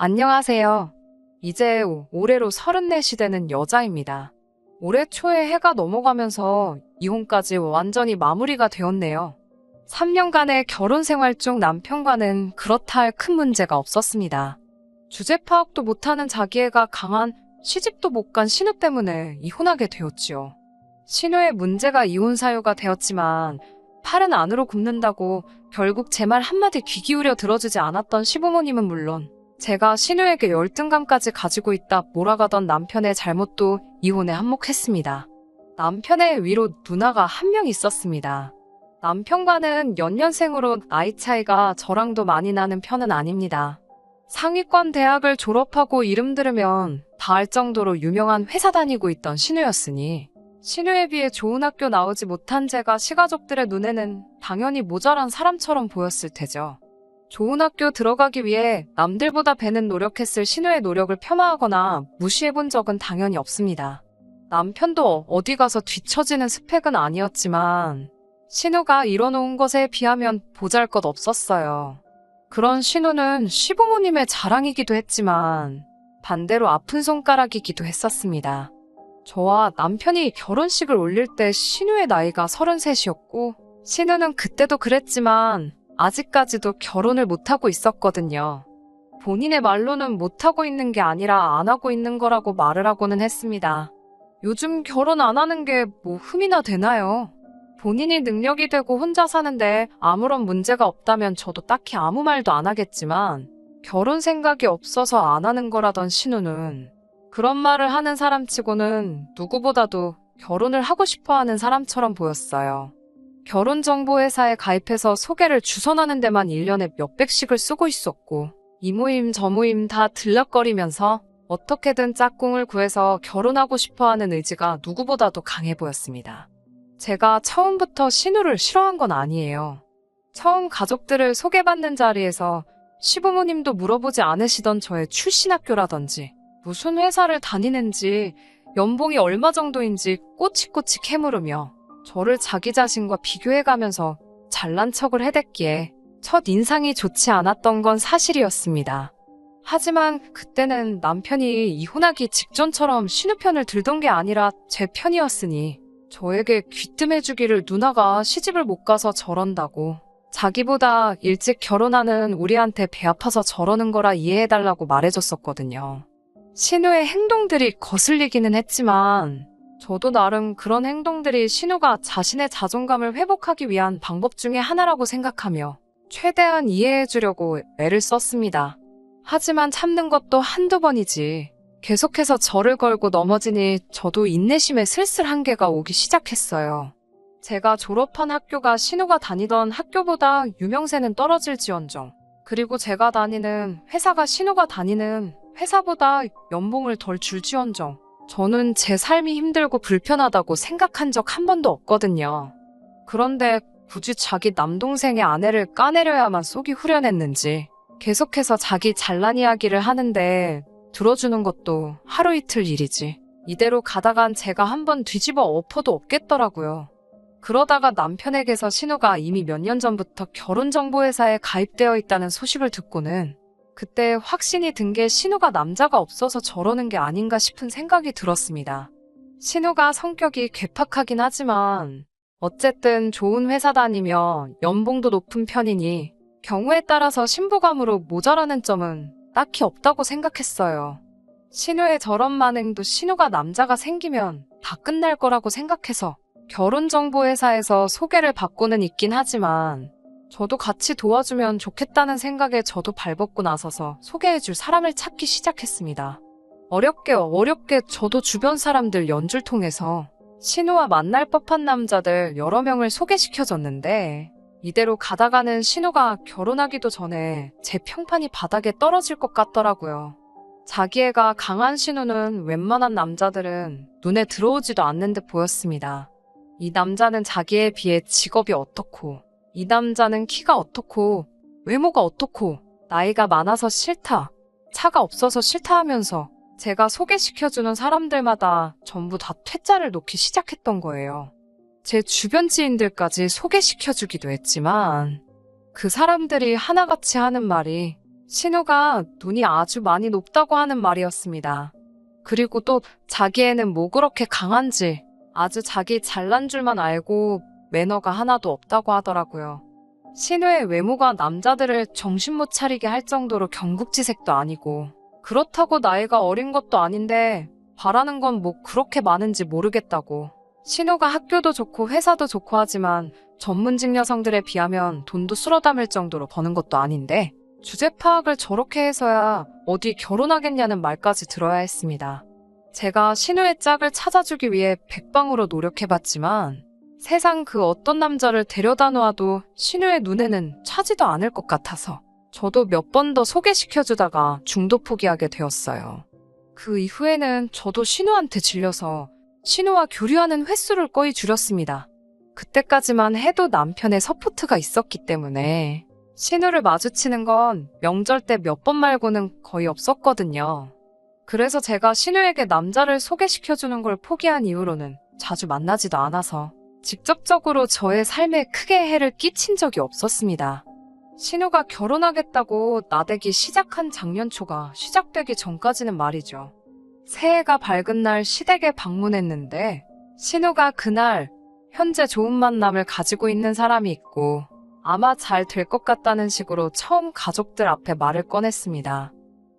안녕하세요. 이제 올해로 34시 되는 여자입니다. 올해 초에 해가 넘어가면서 이혼까지 완전히 마무리가 되었네요. 3년간의 결혼 생활 중 남편과는 그렇다 할 큰 문제가 없었습니다. 주제 파악도 못하는 자기애가 강한 시집도 못 간 신우 때문에 이혼하게 되었지요. 신우의 문제가 이혼 사유가 되었지만 팔은 안으로 굽는다고 결국 제 말 한마디 귀 기울여 들어주지 않았던 시부모님은 물론 제가 신우에게 열등감까지 가지고 있다 몰아가던 남편의 잘못도 이혼에 한몫했습니다. 남편의 위로 누나가 한 명 있었습니다. 남편과는 연년생으로 나이 차이가 저랑도 많이 나는 편은 아닙니다. 상위권 대학을 졸업하고 이름 들으면 다 알 정도로 유명한 회사 다니고 있던 신우였으니 신우에 비해 좋은 학교 나오지 못한 제가 시가족들의 눈에는 당연히 모자란 사람처럼 보였을 테죠. 좋은 학교 들어가기 위해 남들보다 배는 노력했을 신우의 노력을 폄하하거나 무시해본 적은 당연히 없습니다. 남편도 어디 가서 뒤처지는 스펙은 아니었지만 신우가 이뤄놓은 것에 비하면 보잘 것 없었어요. 그런 신우는 시부모님의 자랑이기도 했지만 반대로 아픈 손가락이기도 했었습니다. 저와 남편이 결혼식을 올릴 때 신우의 나이가 33이었고 신우는 그때도 그랬지만 아직까지도 결혼을 못하고 있었거든요. 본인의 말로는 못하고 있는 게 아니라 안 하고 있는 거라고 말을 하고는 했습니다. 요즘 결혼 안 하는 게 뭐 흠이나 되나요? 본인이 능력이 되고 혼자 사는데 아무런 문제가 없다면 저도 딱히 아무 말도 안 하겠지만 결혼 생각이 없어서 안 하는 거라던 신우는 그런 말을 하는 사람 치고는 누구보다도 결혼을 하고 싶어 하는 사람처럼 보였어요. 결혼정보회사에 가입해서 소개를 주선하는 데만 1년에 몇백씩을 쓰고 있었고, 이 모임 저 모임 다 들락거리면서 어떻게든 짝꿍을 구해서 결혼하고 싶어 하는 의지가 누구보다도 강해 보였습니다. 제가 처음부터 신우를 싫어한 건 아니에요. 처음 가족들을 소개받는 자리에서 시부모님도 물어보지 않으시던 저의 출신 학교라든지, 무슨 회사를 다니는지, 연봉이 얼마 정도인지 꼬치꼬치 캐물으며 저를 자기 자신과 비교해가면서 잘난 척을 해댔기에 첫 인상이 좋지 않았던 건 사실이었습니다. 하지만 그때는 남편이 이혼하기 직전처럼 신우 편을 들던 게 아니라 제 편이었으니 저에게 귀뜸해주기를 누나가 시집을 못 가서 저런다고 자기보다 일찍 결혼하는 우리한테 배 아파서 저러는 거라 이해해달라고 말해줬었거든요. 신우의 행동들이 거슬리기는 했지만 저도 나름 그런 행동들이 신우가 자신의 자존감을 회복하기 위한 방법 중에 하나라고 생각하며 최대한 이해해 주려고 애를 썼습니다. 하지만 참는 것도 한두 번이지. 계속해서 저를 걸고 넘어지니 저도 인내심에 슬슬 한계가 오기 시작했어요. 제가 졸업한 학교가 신우가 다니던 학교보다 유명세는 떨어질지언정. 그리고 제가 다니는 회사가 신우가 다니는 회사보다 연봉을 덜 줄지언정. 저는 제 삶이 힘들고 불편하다고 생각한 적 한 번도 없거든요. 그런데 굳이 자기 남동생의 아내를 까내려야만 속이 후련했는지 계속해서 자기 잘난 이야기를 하는데 들어주는 것도 하루 이틀 일이지. 이대로 가다간 제가 한 번 뒤집어 엎어도 없겠더라고요. 그러다가 남편에게서 신우가 이미 몇 년 전부터 결혼정보회사에 가입되어 있다는 소식을 듣고는 그때 확신이 든 게 신우가 남자가 없어서 저러는 게 아닌가 싶은 생각이 들었습니다. 신우가 성격이 괴팍하긴 하지만 어쨌든 좋은 회사 다니며 연봉도 높은 편이니 경우에 따라서 신부감으로 모자라는 점은 딱히 없다고 생각했어요. 신우의 저런 만행도 신우가 남자가 생기면 다 끝날 거라고 생각해서 결혼정보회사에서 소개를 받고는 있긴 하지만 저도 같이 도와주면 좋겠다는 생각에 저도 발벗고 나서서 소개해줄 사람을 찾기 시작했습니다. 어렵게 어렵게 저도 주변 사람들 연줄 통해서 신우와 만날 법한 남자들 여러 명을 소개시켜줬는데 이대로 가다가는 신우가 결혼하기도 전에 제 평판이 바닥에 떨어질 것 같더라고요. 자기애가 강한 신우는 웬만한 남자들은 눈에 들어오지도 않는 듯 보였습니다. 이 남자는 자기에 비해 직업이 어떻고 이 남자는 키가 어떻고, 외모가 어떻고, 나이가 많아서 싫다, 차가 없어서 싫다 하면서 제가 소개시켜주는 사람들마다 전부 다 퇴짜를 놓기 시작했던 거예요. 제 주변 지인들까지 소개시켜주기도 했지만 그 사람들이 하나같이 하는 말이 신우가 눈이 아주 많이 높다고 하는 말이었습니다. 그리고 또 자기 애는 뭐 그렇게 강한지 아주 자기 잘난 줄만 알고 매너가 하나도 없다고 하더라고요. 신우의 외모가 남자들을 정신 못 차리게 할 정도로 경국지색도 아니고 그렇다고 나이가 어린 것도 아닌데 바라는 건 뭐 그렇게 많은지 모르겠다고. 신우가 학교도 좋고 회사도 좋고 하지만 전문직 여성들에 비하면 돈도 쓸어 담을 정도로 버는 것도 아닌데 주제 파악을 저렇게 해서야 어디 결혼하겠냐는 말까지 들어야 했습니다. 제가 신우의 짝을 찾아주기 위해 백방으로 노력해봤지만 세상 그 어떤 남자를 데려다 놓아도 신우의 눈에는 차지도 않을 것 같아서 저도 몇 번 더 소개시켜주다가 중도 포기하게 되었어요. 그 이후에는 저도 신우한테 질려서 신우와 교류하는 횟수를 거의 줄였습니다. 그때까지만 해도 남편의 서포트가 있었기 때문에 신우를 마주치는 건 명절 때 몇 번 말고는 거의 없었거든요. 그래서 제가 신우에게 남자를 소개시켜주는 걸 포기한 이후로는 자주 만나지도 않아서 직접적으로 저의 삶에 크게 해를 끼친 적이 없었습니다. 신우가 결혼하겠다고 나대기 시작한 작년 초가 시작되기 전까지는 말이죠. 새해가 밝은 날 시댁에 방문했는데 신우가 그날 현재 좋은 만남을 가지고 있는 사람이 있고 아마 잘 될 것 같다는 식으로 처음 가족들 앞에 말을 꺼냈습니다.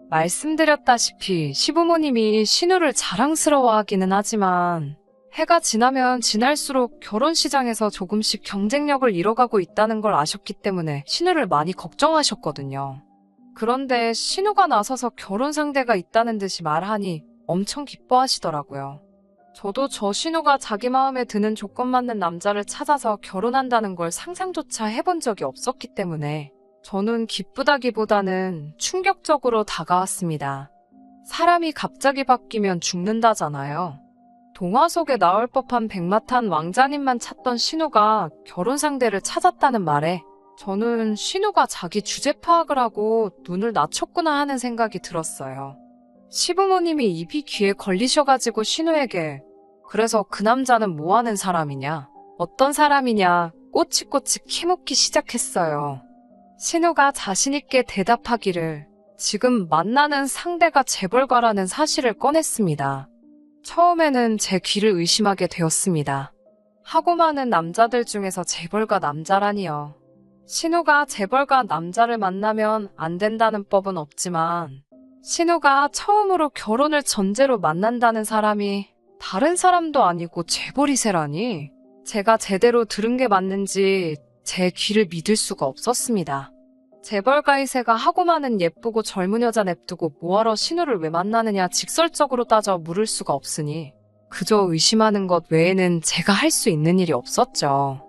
말씀드렸다시피 시부모님이 신우를 자랑스러워하기는 하지만 해가 지나면 지날수록 결혼 시장에서 조금씩 경쟁력을 잃어가고 있다는 걸 아셨기 때문에 신우를 많이 걱정하셨거든요. 그런데 신우가 나서서 결혼 상대가 있다는 듯이 말하니 엄청 기뻐하시더라고요. 저도 저 신우가 자기 마음에 드는 조건 맞는 남자를 찾아서 결혼한다는 걸 상상조차 해본 적이 없었기 때문에 저는 기쁘다기보다는 충격적으로 다가왔습니다. 사람이 갑자기 바뀌면 죽는다잖아요. 동화 속에 나올 법한 백마탄 왕자님만 찾던 신우가 결혼 상대를 찾았다는 말에 저는 신우가 자기 주제 파악을 하고 눈을 낮췄구나 하는 생각이 들었어요. 시부모님이 입이 귀에 걸리셔가지고 신우에게 그래서 그 남자는 뭐 하는 사람이냐? 어떤 사람이냐? 꼬치꼬치 캐묻기 시작했어요. 신우가 자신있게 대답하기를 지금 만나는 상대가 재벌가라는 사실을 꺼냈습니다. 처음에는 제 귀를 의심하게 되었습니다. 하고 많은 남자들 중에서 재벌가 남자라니요. 신우가 재벌가 남자를 만나면 안 된다는 법은 없지만 신우가 처음으로 결혼을 전제로 만난다는 사람이 다른 사람도 아니고 재벌이세라니 제가 제대로 들은 게 맞는지 제 귀를 믿을 수가 없었습니다. 재벌 가이세가 하고 많은 예쁘고 젊은 여자 냅두고 뭐하러 신우를 왜 만나느냐 직설적으로 따져 물을 수가 없으니 그저 의심하는 것 외에는 제가 할 수 있는 일이 없었죠.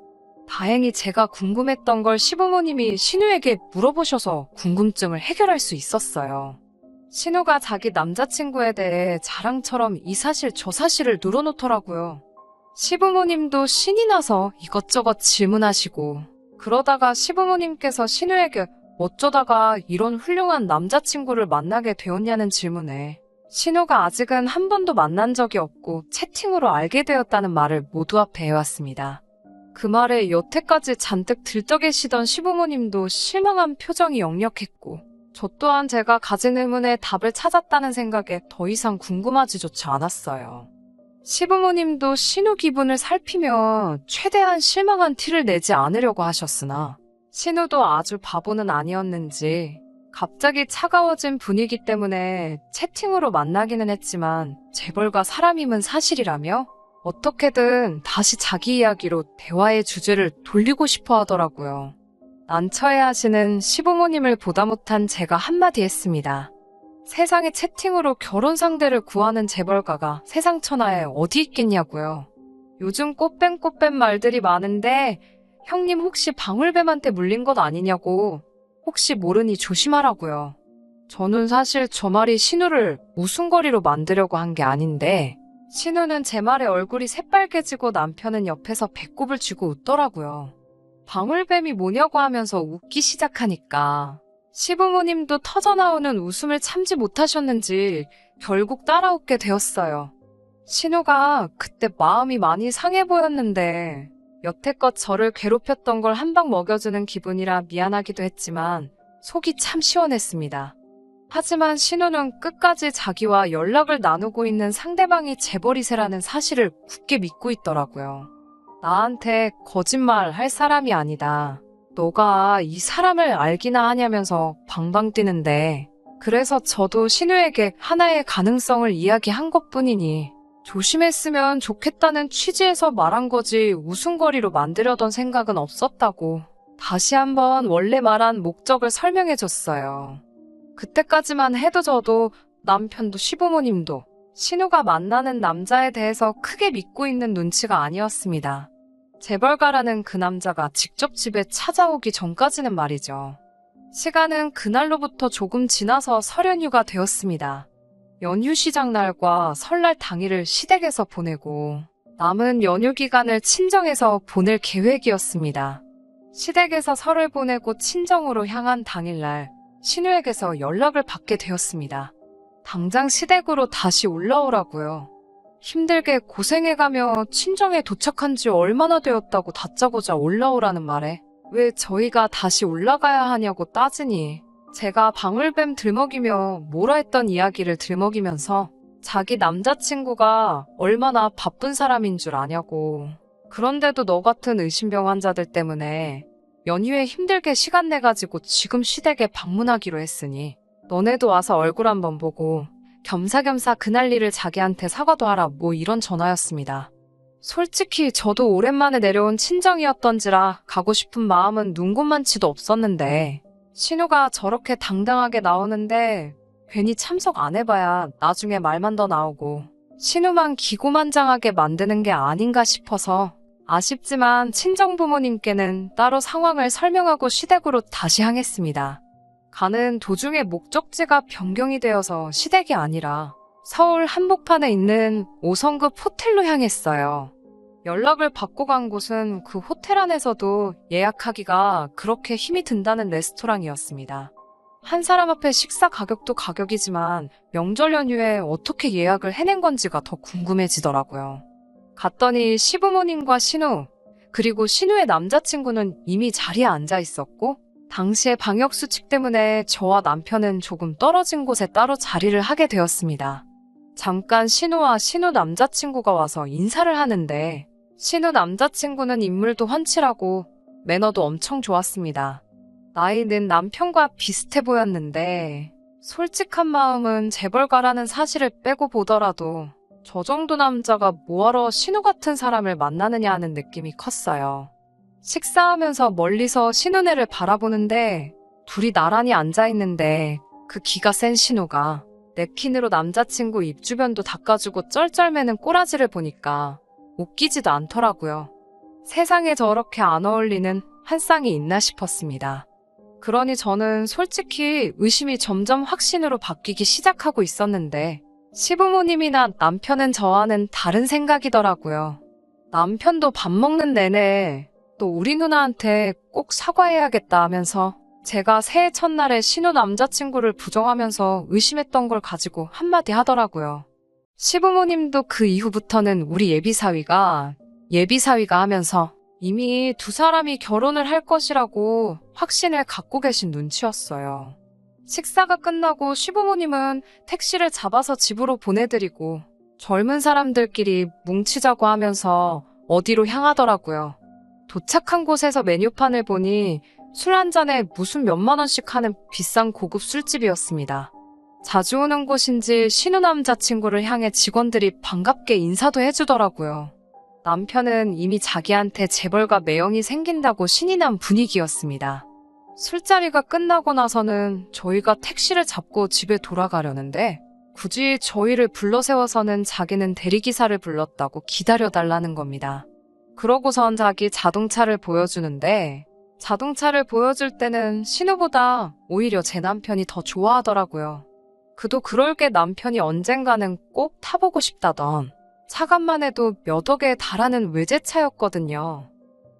다행히 제가 궁금했던 걸 시부모님이 신우에게 물어보셔서 궁금증을 해결할 수 있었어요. 신우가 자기 남자친구에 대해 자랑처럼 이 사실 저 사실을 늘어놓더라고요. 시부모님도 신이 나서 이것저것 질문하시고 그러다가 시부모님께서 신우에게 어쩌다가 이런 훌륭한 남자친구를 만나게 되었냐는 질문에 신우가 아직은 한 번도 만난 적이 없고 채팅으로 알게 되었다는 말을 모두 앞에 해왔습니다. 그 말에 여태까지 잔뜩 들떠계시던 시부모님도 실망한 표정이 역력했고 저 또한 제가 가진 의문에 답을 찾았다는 생각에 더 이상 궁금하지조차 않았어요. 시부모님도 신우 기분을 살피며 최대한 실망한 티를 내지 않으려고 하셨으나 신우도 아주 바보는 아니었는지 갑자기 차가워진 분위기 때문에 채팅으로 만나기는 했지만 재벌과 사람임은 사실이라며 어떻게든 다시 자기 이야기로 대화의 주제를 돌리고 싶어 하더라고요. 난처해 하시는 시부모님을 보다 못한 제가 한마디 했습니다. 세상에 채팅으로 결혼 상대를 구하는 재벌가가 세상 천하에 어디 있겠냐고요. 요즘 꽃뱀꽃뱀 말들이 많은데 형님 혹시 방울뱀한테 물린 것 아니냐고 혹시 모르니 조심하라고요. 저는 사실 저 말이 신우를 무슨거리로 만들려고 한 게 아닌데 신우는 제 말에 얼굴이 새빨개지고 남편은 옆에서 배꼽을 쥐고 웃더라고요. 방울뱀이 뭐냐고 하면서 웃기 시작하니까 시부모님도 터져나오는 웃음을 참지 못하셨는지 결국 따라 웃게 되었어요. 신우가 그때 마음이 많이 상해 보였는데 여태껏 저를 괴롭혔던 걸 한 방 먹여주는 기분이라 미안하기도 했지만 속이 참 시원했습니다. 하지만 신우는 끝까지 자기와 연락을 나누고 있는 상대방이 재벌이세라는 사실을 굳게 믿고 있더라고요. 나한테 거짓말 할 사람이 아니다. 너가 이 사람을 알기나 하냐면서 방방 뛰는데, 그래서 저도 신우에게 하나의 가능성을 이야기한 것 뿐이니, 조심했으면 좋겠다는 취지에서 말한 거지 웃음거리로 만들려던 생각은 없었다고. 다시 한번 원래 말한 목적을 설명해 줬어요. 그때까지만 해도 저도 남편도 시부모님도 신우가 만나는 남자에 대해서 크게 믿고 있는 눈치가 아니었습니다. 재벌가라는 그 남자가 직접 집에 찾아오기 전까지는 말이죠. 시간은 그날로부터 조금 지나서 설연휴가 되었습니다. 연휴 시작 날과 설날 당일을 시댁에서 보내고 남은 연휴 기간을 친정에서 보낼 계획이었습니다. 시댁에서 설을 보내고 친정으로 향한 당일날 신우에게서 연락을 받게 되었습니다. 당장 시댁으로 다시 올라오라고요. 힘들게 고생해가며 친정에 도착한 지 얼마나 되었다고 다짜고짜 올라오라는 말에 왜 저희가 다시 올라가야 하냐고 따지니 제가 방울뱀 들먹이며 뭐라 했던 이야기를 들먹이면서 자기 남자친구가 얼마나 바쁜 사람인 줄 아냐고. 그런데도 너 같은 의심병 환자들 때문에 연휴에 힘들게 시간 내가지고 지금 시댁에 방문하기로 했으니 너네도 와서 얼굴 한번 보고 겸사겸사 그날 일을 자기한테 사과도 하라 뭐 이런 전화였습니다. 솔직히 저도 오랜만에 내려온 친정이었던지라 가고 싶은 마음은 눈곳만치도 없었는데 신우가 저렇게 당당하게 나오는데 괜히 참석 안 해봐야 나중에 말만 더 나오고 신우만 기고만장하게 만드는 게 아닌가 싶어서 아쉽지만 친정 부모님께는 따로 상황을 설명하고 시댁으로 다시 향했습니다. 가는 도중에 목적지가 변경이 되어서 시댁이 아니라 서울 한복판에 있는 5성급 호텔로 향했어요. 연락을 받고 간 곳은 그 호텔 안에서도 예약하기가 그렇게 힘이 든다는 레스토랑이었습니다. 한 사람 앞에 식사 가격도 가격이지만 명절 연휴에 어떻게 예약을 해낸 건지가 더 궁금해지더라고요. 갔더니 시부모님과 신우, 그리고 신우의 남자친구는 이미 자리에 앉아 있었고, 당시의 방역수칙 때문에 저와 남편은 조금 떨어진 곳에 따로 자리를 하게 되었습니다. 잠깐 신우와 신우 남자친구가 와서 인사를 하는데, 신우 남자친구는 인물도 훤칠하고 매너도 엄청 좋았습니다. 나이는 남편과 비슷해 보였는데, 솔직한 마음은 재벌가라는 사실을 빼고 보더라도 저 정도 남자가 뭐하러 신우 같은 사람을 만나느냐 하는 느낌이 컸어요. 식사하면서 멀리서 신우네를 바라보는데 둘이 나란히 앉아있는데 그 기가 센 신우가 냅킨으로 남자친구 입 주변도 닦아주고 쩔쩔매는 꼬라지를 보니까 웃기지도 않더라고요. 세상에 저렇게 안 어울리는 한 쌍이 있나 싶었습니다. 그러니 저는 솔직히 의심이 점점 확신으로 바뀌기 시작하고 있었는데 시부모님이나 남편은 저와는 다른 생각이더라고요. 남편도 밥 먹는 내내 또 우리 누나한테 꼭 사과해야겠다 하면서 제가 새해 첫날에 신우 남자친구를 부정하면서 의심했던 걸 가지고 한마디 하더라고요. 시부모님도 그 이후부터는 우리 예비사위가 예비사위가 하면서 이미 두 사람이 결혼을 할 것이라고 확신을 갖고 계신 눈치였어요. 식사가 끝나고 시부모님은 택시를 잡아서 집으로 보내드리고 젊은 사람들끼리 뭉치자고 하면서 어디로 향하더라고요. 도착한 곳에서 메뉴판을 보니 술 한 잔에 무슨 몇만 원씩 하는 비싼 고급 술집이었습니다. 자주 오는 곳인지 신우 남자친구를 향해 직원들이 반갑게 인사도 해주더라고요. 남편은 이미 자기한테 재벌과 매형이 생긴다고 신이 난 분위기였습니다. 술자리가 끝나고 나서는 저희가 택시를 잡고 집에 돌아가려는데 굳이 저희를 불러 세워서는 자기는 대리기사를 불렀다고 기다려달라는 겁니다. 그러고선 자기 자동차를 보여주는데 자동차를 보여줄 때는 신우보다 오히려 제 남편이 더 좋아하더라고요. 그도 그럴 게 남편이 언젠가는 꼭 타보고 싶다던 차값만 해도 몇 억에 달하는 외제차였거든요.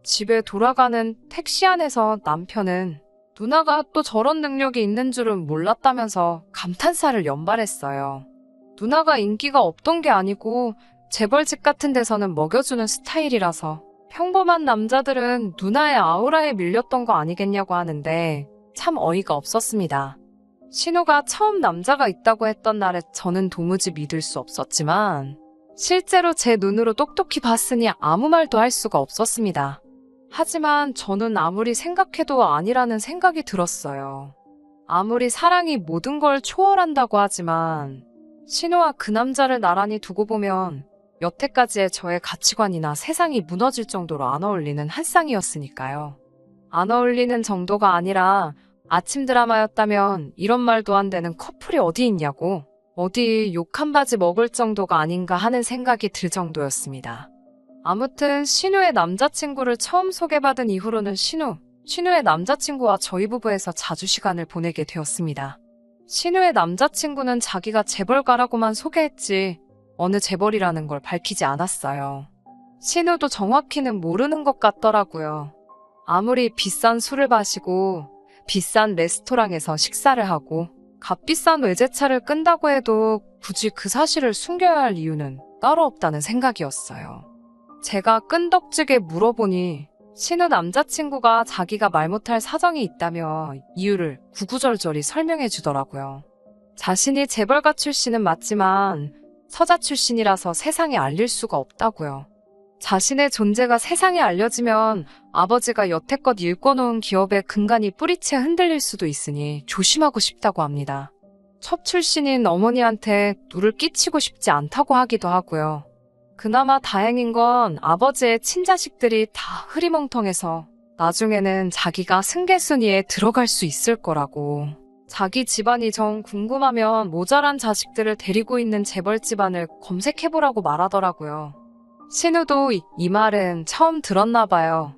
집에 돌아가는 택시 안에서 남편은 누나가 또 저런 능력이 있는 줄은 몰랐다면서 감탄사를 연발했어요. 누나가 인기가 없던 게 아니고 재벌집 같은 데서는 먹여주는 스타일이라서 평범한 남자들은 누나의 아우라에 밀렸던 거 아니겠냐고 하는데 참 어이가 없었습니다. 신우가 처음 남자가 있다고 했던 날에 저는 도무지 믿을 수 없었지만 실제로 제 눈으로 똑똑히 봤으니 아무 말도 할 수가 없었습니다. 하지만 저는 아무리 생각해도 아니라는 생각이 들었어요. 아무리 사랑이 모든 걸 초월한다고 하지만 신우와 그 남자를 나란히 두고 보면 여태까지의 저의 가치관이나 세상이 무너질 정도로 안 어울리는 한 쌍이었으니까요. 안 어울리는 정도가 아니라 아침 드라마였다면 이런 말도 안 되는 커플이 어디 있냐고 어디 욕 한 바지 먹을 정도가 아닌가 하는 생각이 들 정도였습니다. 아무튼 신우의 남자친구를 처음 소개받은 이후로는 신우, 신우의 남자친구와 저희 부부에서 자주 시간을 보내게 되었습니다. 신우의 남자친구는 자기가 재벌가라고만 소개했지 어느 재벌이라는 걸 밝히지 않았어요. 신우도 정확히는 모르는 것 같더라고요. 아무리 비싼 술을 마시고 비싼 레스토랑에서 식사를 하고 값비싼 외제차를 끈다고 해도 굳이 그 사실을 숨겨야 할 이유는 따로 없다는 생각이었어요. 제가 끈덕지게 물어보니 신우 남자친구가 자기가 말 못할 사정이 있다며 이유를 구구절절히 설명해 주더라고요. 자신이 재벌가 출신은 맞지만 서자 출신이라서 세상에 알릴 수가 없다고요. 자신의 존재가 세상에 알려지면 아버지가 여태껏 일궈놓은 기업의 근간이 뿌리채 흔들릴 수도 있으니 조심하고 싶다고 합니다. 첩 출신인 어머니한테 누를 끼치고 싶지 않다고 하기도 하고요. 그나마 다행인 건 아버지의 친자식들이 다 흐리멍텅해서 나중에는 자기가 승계순위에 들어갈 수 있을 거라고. 자기 집안이 정 궁금하면 모자란 자식들을 데리고 있는 재벌 집안을 검색해보라고 말하더라고요. 신우도 이, 이 말은 처음 들었나 봐요.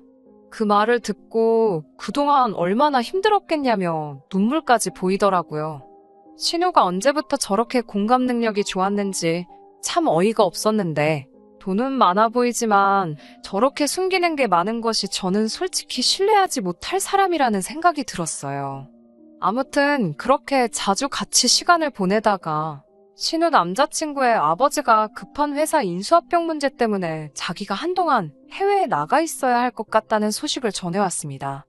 그 말을 듣고 그동안 얼마나 힘들었겠냐며 눈물까지 보이더라고요. 신우가 언제부터 저렇게 공감 능력이 좋았는지 참 어이가 없었는데 돈은 많아 보이지만 저렇게 숨기는 게 많은 것이 저는 솔직히 신뢰하지 못할 사람이라는 생각이 들었어요. 아무튼 그렇게 자주 같이 시간을 보내다가 신우 남자친구의 아버지가 급한 회사 인수합병 문제 때문에 자기가 한동안 해외에 나가 있어야 할 것 같다는 소식을 전해왔습니다.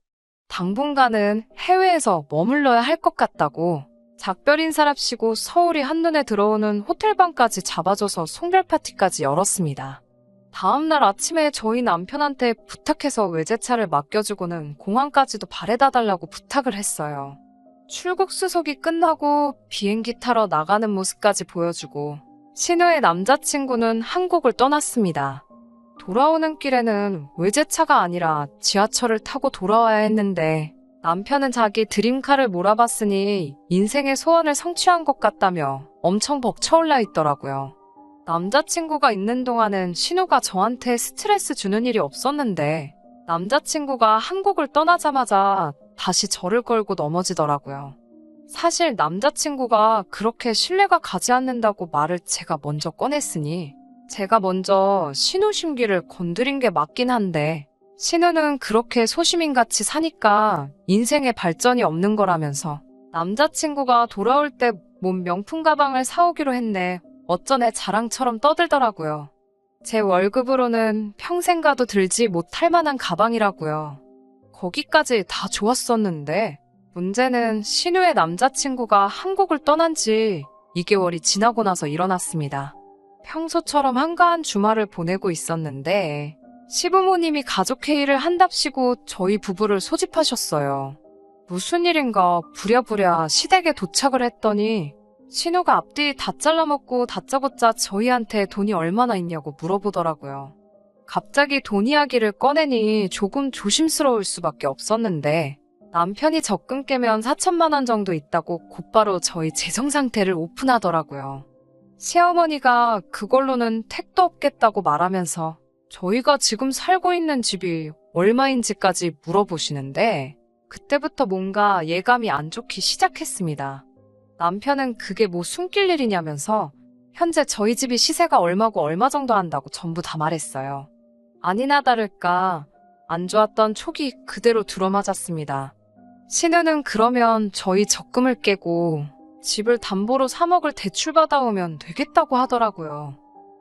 당분간은 해외에서 머물러야 할 것 같다고 작별 인사랍시고 서울이 한눈에 들어오는 호텔방까지 잡아줘서 송별 파티까지 열었습니다. 다음날 아침에 저희 남편한테 부탁해서 외제차를 맡겨주고는 공항까지도 바래다 달라고 부탁을 했어요. 출국 수속이 끝나고 비행기 타러 나가는 모습까지 보여주고 신우의 남자친구는 한국을 떠났습니다. 돌아오는 길에는 외제차가 아니라 지하철을 타고 돌아와야 했는데 남편은 자기 드림카를 몰아봤으니 인생의 소원을 성취한 것 같다며 엄청 벅차올라 있더라고요. 남자친구가 있는 동안은 신우가 저한테 스트레스 주는 일이 없었는데 남자친구가 한국을 떠나자마자 다시 저를 걸고 넘어지더라고요. 사실 남자친구가 그렇게 신뢰가 가지 않는다고 말을 제가 먼저 꺼냈으니 제가 먼저 신우 심기를 건드린 게 맞긴 한데 신우는 그렇게 소시민같이 사니까 인생에 발전이 없는 거라면서 남자친구가 돌아올 때 몸 명품 가방을 사오기로 했네. 어쩌네 자랑처럼 떠들더라고요. 제 월급으로는 평생 가도 들지 못할 만한 가방이라고요. 거기까지 다 좋았었는데 문제는 신우의 남자친구가 한국을 떠난 지 2개월이 지나고 나서 일어났습니다. 평소처럼 한가한 주말을 보내고 있었는데 시부모님이 가족회의를 한답시고 저희 부부를 소집하셨어요. 무슨 일인가 부랴부랴 시댁에 도착을 했더니 신우가 앞뒤 다 잘라먹고 다짜고짜 저희한테 돈이 얼마나 있냐고 물어보더라고요. 갑자기 돈 이야기를 꺼내니 조금 조심스러울 수밖에 없었는데 남편이 적금 깨면 4천만 원 정도 있다고 곧바로 저희 재정 상태를 오픈하더라고요. 시어머니가 그걸로는 택도 없겠다고 말하면서 저희가 지금 살고 있는 집이 얼마인지까지 물어보시는데 그때부터 뭔가 예감이 안 좋기 시작했습니다. 남편은 그게 뭐 숨길 일이냐면서 현재 저희 집이 시세가 얼마고 얼마 정도 한다고 전부 다 말했어요. 아니나 다를까 안 좋았던 촉이 그대로 들어맞았습니다. 신우는 그러면 저희 적금을 깨고 집을 담보로 3억을 대출받아오면 되겠다고 하더라고요.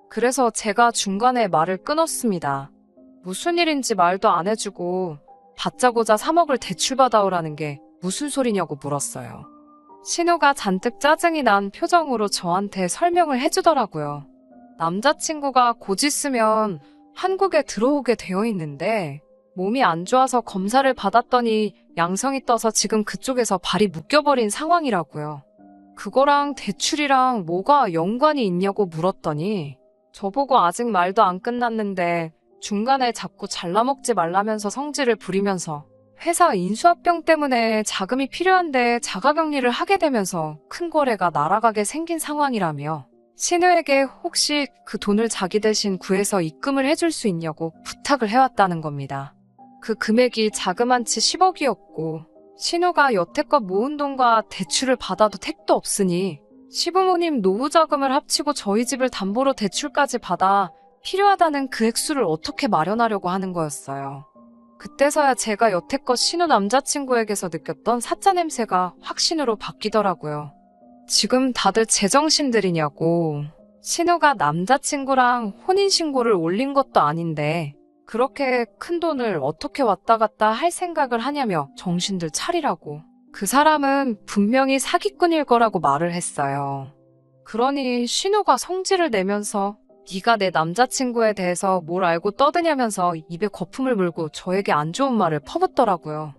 그래서 제가 중간에 말을 끊었습니다. 무슨 일인지 말도 안 해주고 받자고자 3억을 대출받아오라는 게 무슨 소리냐고 물었어요. 신우가 잔뜩 짜증이 난 표정으로 저한테 설명을 해주더라고요. 남자친구가 곧 있으면 한국에 들어오게 되어 있는데 몸이 안 좋아서 검사를 받았더니 양성이 떠서 지금 그쪽에서 발이 묶여버린 상황이라고요. 그거랑 대출이랑 뭐가 연관이 있냐고 물었더니 저보고 아직 말도 안 끝났는데 중간에 자꾸 잘라먹지 말라면서 성질을 부리면서 회사 인수합병 때문에 자금이 필요한데 자가격리를 하게 되면서 큰 거래가 날아가게 생긴 상황이라며 신우에게 혹시 그 돈을 자기 대신 구해서 입금을 해줄 수 있냐고 부탁을 해왔다는 겁니다. 그 금액이 자그만치 10억이었고 신우가 여태껏 모은 돈과 대출을 받아도 택도 없으니 시부모님 노후 자금을 합치고 저희 집을 담보로 대출까지 받아 필요하다는 그 액수를 어떻게 마련하려고 하는 거였어요. 그때서야 제가 여태껏 신우 남자친구에게서 느꼈던 사짜 냄새가 확신으로 바뀌더라고요. 지금 다들 제정신들이냐고. 신우가 남자친구랑 혼인신고를 올린 것도 아닌데 그렇게 큰 돈을 어떻게 왔다 갔다 할 생각을 하냐며 정신들 차리라고. 그 사람은 분명히 사기꾼일 거라고 말을 했어요. 그러니 신우가 성질을 내면서 네가 내 남자친구에 대해서 뭘 알고 떠드냐면서 입에 거품을 물고 저에게 안 좋은 말을 퍼붓더라고요.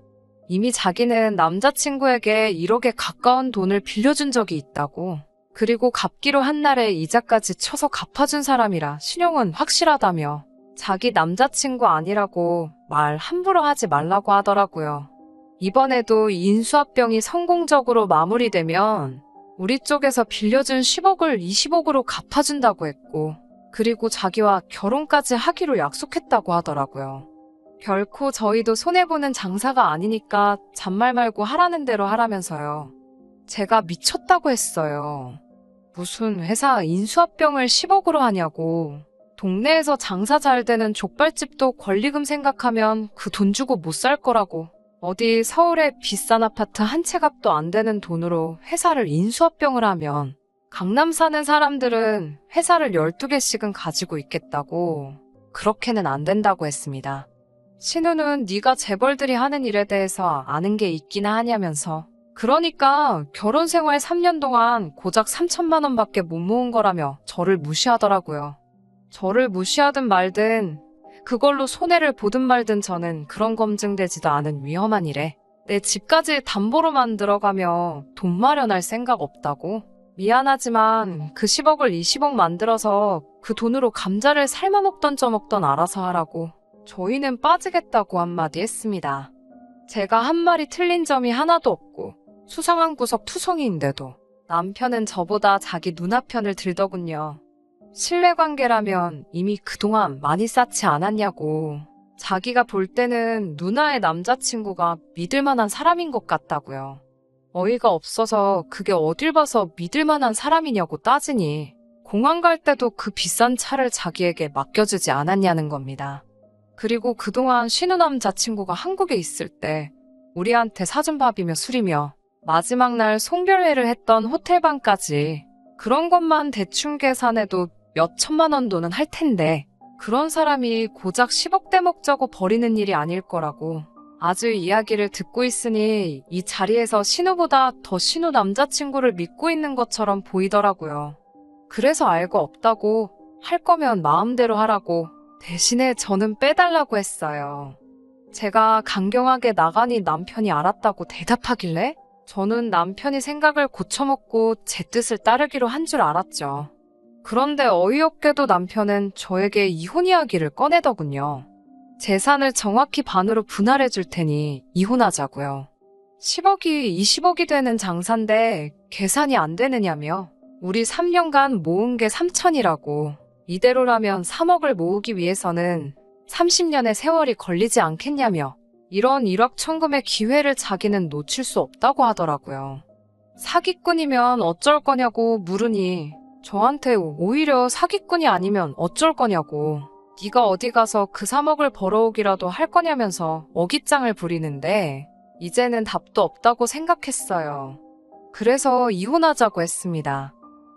이미 자기는 남자친구에게 1억에 가까운 돈을 빌려준 적이 있다고. 그리고 갚기로 한 날에 이자까지 쳐서 갚아준 사람이라 신용은 확실하다며 자기 남자친구 아니라고 말 함부로 하지 말라고 하더라고요. 이번에도 인수합병이 성공적으로 마무리되면 우리 쪽에서 빌려준 10억을 20억으로 갚아준다고 했고 그리고 자기와 결혼까지 하기로 약속했다고 하더라고요. 결코 저희도 손해보는 장사가 아니니까 잔말 말고 하라는 대로 하라면서요. 제가 미쳤다고 했어요. 무슨 회사 인수합병을 10억으로 하냐고. 동네에서 장사 잘 되는 족발집도 권리금 생각하면 그 돈 주고 못 살 거라고. 어디 서울의 비싼 아파트 한 채 값도 안 되는 돈으로 회사를 인수합병을 하면 강남 사는 사람들은 회사를 12개씩은 가지고 있겠다고. 그렇게는 안 된다고 했습니다. 신우는 네가 재벌들이 하는 일에 대해서 아는 게 있기나 하냐면서 그러니까 결혼 생활 3년 동안 고작 3천만 원밖에 못 모은 거라며 저를 무시하더라고요. 저를 무시하든 말든 그걸로 손해를 보든 말든 저는 그런 검증되지도 않은 위험한 일에 내 집까지 담보로 만 들어가며 돈 마련할 생각 없다고? 미안하지만 그 10억을 20억 만들어서 그 돈으로 감자를 삶아먹던 쪄먹던 알아서 하라고 저희는 빠지겠다고 한마디 했습니다. 제가 한 말이 틀린 점이 하나도 없고 수상한 구석 투성이인데도 남편은 저보다 자기 누나 편을 들더군요. 신뢰관계라면 이미 그동안 많이 쌓지 않았냐고. 자기가 볼 때는 누나의 남자친구가 믿을 만한 사람인 것 같다고요. 어이가 없어서 그게 어딜 봐서 믿을 만한 사람이냐고 따지니 공항 갈 때도 그 비싼 차를 자기에게 맡겨주지 않았냐는 겁니다. 그리고 그동안 신우 남자친구가 한국에 있을 때 우리한테 사준 밥이며 술이며 마지막 날 송별회를 했던 호텔방까지 그런 것만 대충 계산해도 몇 천만 원 돈은 할 텐데 그런 사람이 고작 10억대 먹자고 버리는 일이 아닐 거라고 아주 이야기를 듣고 있으니 이 자리에서 신우보다 더 신우 남자친구를 믿고 있는 것처럼 보이더라고요. 그래서 알고 없다고 할 거면 마음대로 하라고 대신에 저는 빼달라고 했어요. 제가 강경하게 나가니 남편이 알았다고 대답하길래 저는 남편이 생각을 고쳐먹고 제 뜻을 따르기로 한 줄 알았죠. 그런데 어이없게도 남편은 저에게 이혼 이야기를 꺼내더군요. 재산을 정확히 반으로 분할해 줄 테니 이혼하자고요. 10억이 20억이 되는 장사인데 계산이 안 되느냐며 우리 3년간 모은 게 3천이라고 이대로라면 3억을 모으기 위해서는 30년의 세월이 걸리지 않겠냐며 이런 일확천금의 기회를 자기는 놓칠 수 없다고 하더라고요. 사기꾼이면 어쩔 거냐고 물으니 저한테 오히려 사기꾼이 아니면 어쩔 거냐고. 네가 어디 가서 그 3억을 벌어오기라도 할 거냐면서 어깃장을 부리는데 이제는 답도 없다고 생각했어요. 그래서 이혼하자고 했습니다.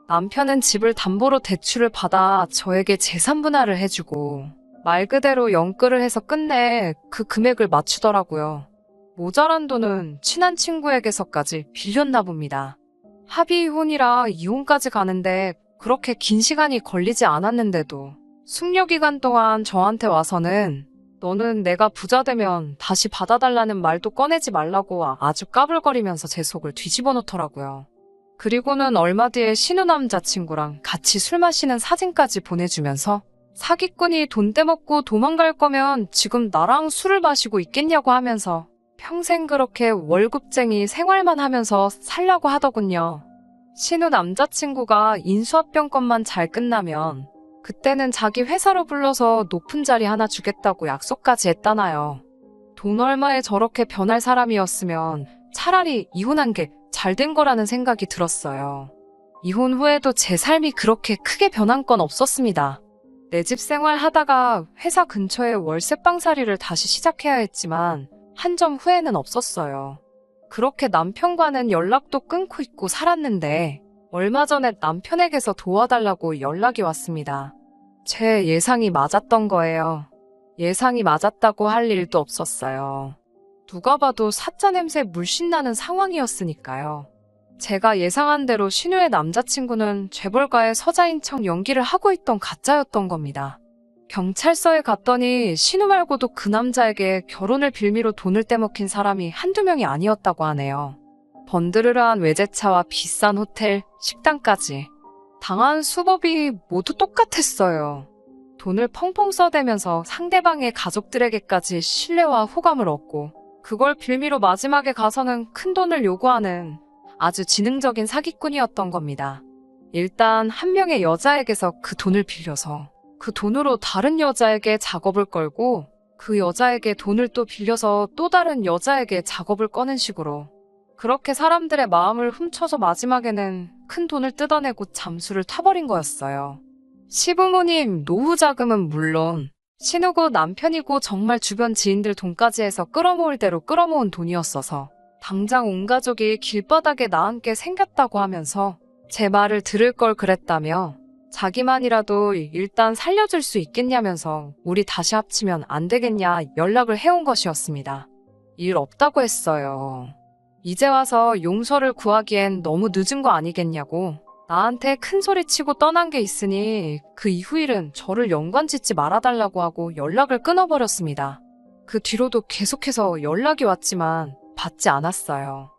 남편은 집을 담보로 대출을 받아 저에게 재산 분할을 해주고 말 그대로 연끌을 해서 끝내 그 금액을 맞추더라고요. 모자란 돈은 친한 친구에게서까지 빌렸나 봅니다. 합의 이혼이라 이혼까지 가는데 그렇게 긴 시간이 걸리지 않았는데도 숙려 기간 동안 저한테 와서는 너는 내가 부자 되면 다시 받아달라는 말도 꺼내지 말라고 아주 까불거리면서 제 속을 뒤집어 놓더라고요. 그리고는 얼마 뒤에 신우 남자친구랑 같이 술 마시는 사진까지 보내주면서 사기꾼이 돈 떼먹고 도망갈 거면 지금 나랑 술을 마시고 있겠냐고 하면서 평생 그렇게 월급쟁이 생활만 하면서 살라고 하더군요. 신우 남자친구가 인수합병 건만 잘 끝나면 그때는 자기 회사로 불러서 높은 자리 하나 주겠다고 약속까지 했다나요. 돈 얼마에 저렇게 변할 사람이었으면 차라리 이혼한 게 잘 된 거라는 생각이 들었어요. 이혼 후에도 제 삶이 그렇게 크게 변한 건 없었습니다. 내 집 생활 하다가 회사 근처에 월세방살이를 다시 시작해야 했지만 한 점 후회는 없었어요. 그렇게 남편과는 연락도 끊고 있고 살았는데 얼마 전에 남편에게서 도와달라고 연락이 왔습니다. 제 예상이 맞았던 거예요. 예상이 맞았다고 할 일도 없었어요. 누가 봐도 사짜 냄새 물씬 나는 상황이었으니까요. 제가 예상한 대로 신우의 남자친구는 재벌가의 서자인 척 연기를 하고 있던 가짜였던 겁니다. 경찰서에 갔더니 신우 말고도 그 남자에게 결혼을 빌미로 돈을 떼먹힌 사람이 한두 명이 아니었다고 하네요. 번드르르한 외제차와 비싼 호텔, 식당까지. 당한 수법이 모두 똑같았어요. 돈을 펑펑 써대면서 상대방의 가족들에게까지 신뢰와 호감을 얻고 그걸 빌미로 마지막에 가서는 큰 돈을 요구하는 아주 지능적인 사기꾼이었던 겁니다. 일단 한 명의 여자에게서 그 돈을 빌려서 그 돈으로 다른 여자에게 작업을 걸고 그 여자에게 돈을 또 빌려서 또 다른 여자에게 작업을 꺼는 식으로 그렇게 사람들의 마음을 훔쳐서 마지막에는 큰 돈을 뜯어내고 잠수를 타버린 거였어요. 시부모님 노후 자금은 물론 신우고 남편이고 정말 주변 지인들 돈까지 해서 끌어모을 대로 끌어모은 돈이었어서 당장 온 가족이 길바닥에 나앉게 생겼다고 하면서 제 말을 들을 걸 그랬다며 자기만이라도 일단 살려줄 수 있겠냐면서 우리 다시 합치면 안 되겠냐 연락을 해온 것이었습니다. 일 없다고 했어요. 이제 와서 용서를 구하기엔 너무 늦은 거 아니겠냐고 나한테 큰 소리 치고 떠난 게 있으니 그 이후 일은 저를 연관 짓지 말아달라고 하고 연락을 끊어버렸습니다. 그 뒤로도 계속해서 연락이 왔지만 받지 않았어요.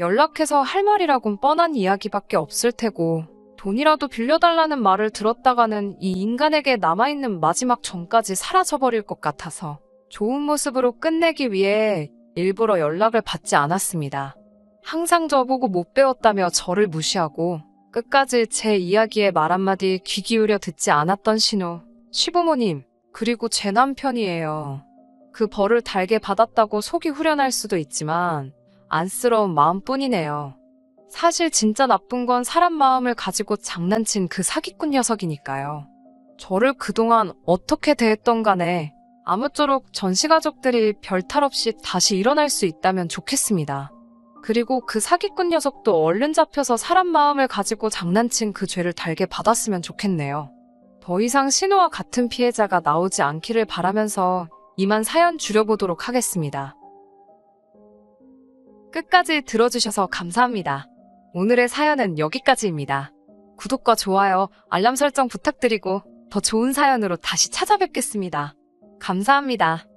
연락해서 할 말이라곤 뻔한 이야기밖에 없을 테고 돈이라도 빌려달라는 말을 들었다가는 이 인간에게 남아있는 마지막 전까지 사라져버릴 것 같아서 좋은 모습으로 끝내기 위해 일부러 연락을 받지 않았습니다. 항상 저보고 못 배웠다며 저를 무시하고 끝까지 제 이야기에 말 한마디 귀 기울여 듣지 않았던 신우, 시부모님, 그리고 제 남편이에요. 그 벌을 달게 받았다고 속이 후련할 수도 있지만 안쓰러운 마음뿐이네요. 사실 진짜 나쁜 건 사람 마음을 가지고 장난친 그 사기꾼 녀석이니까요. 저를 그동안 어떻게 대했던 간에 아무쪼록 전시 가족들이 별탈 없이 다시 일어날 수 있다면 좋겠습니다. 그리고 그 사기꾼 녀석도 얼른 잡혀서 사람 마음을 가지고 장난친 그 죄를 달게 받았으면 좋겠네요. 더 이상 신우와 같은 피해자가 나오지 않기를 바라면서 이만 사연 줄여보도록 하겠습니다. 끝까지 들어주셔서 감사합니다. 오늘의 사연은 여기까지입니다. 구독과 좋아요, 알람 설정 부탁드리고 더 좋은 사연으로 다시 찾아뵙겠습니다. 감사합니다.